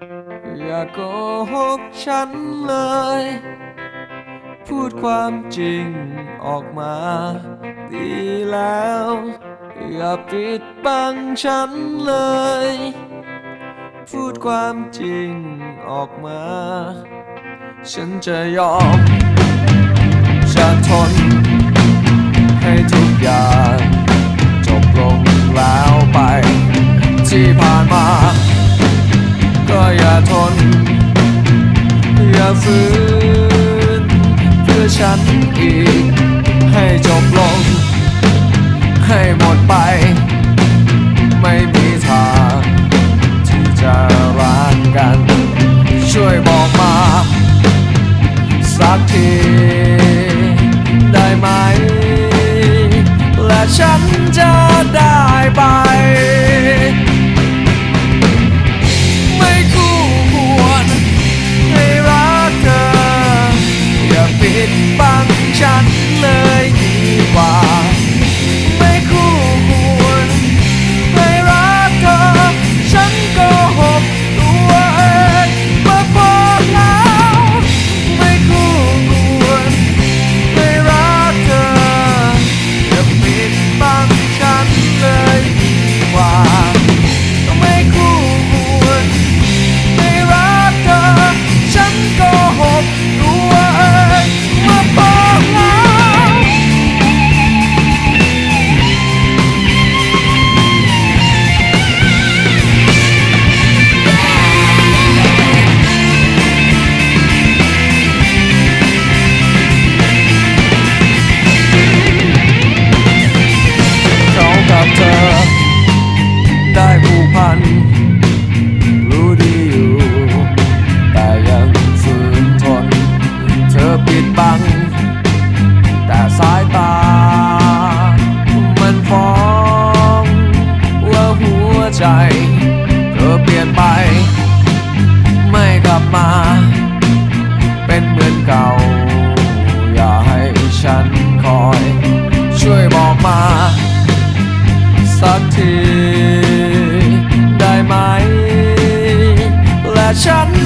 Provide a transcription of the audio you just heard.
อย่าโกหกฉันเลย พูดความจริงออกมา ดีแล้ว อย่าปิดบังฉันเลย พูดความจริงออกมา ฉันจะยอม จะทน ก็อย่าทนอย่าฝืนเพื่อฉันอีก ให้จบลง ให้หมดไป ไม่มีทางที่จะรักกัน ช่วยบอกมา สักทีได้ไหม และฉันจะได้ไป ได้ผูกพัน รู้ดีอยู่ แต่ยังฝืนทน เธอปิดบัง แต่สายตา มันฟ้องว่าหัวใจ ฉัน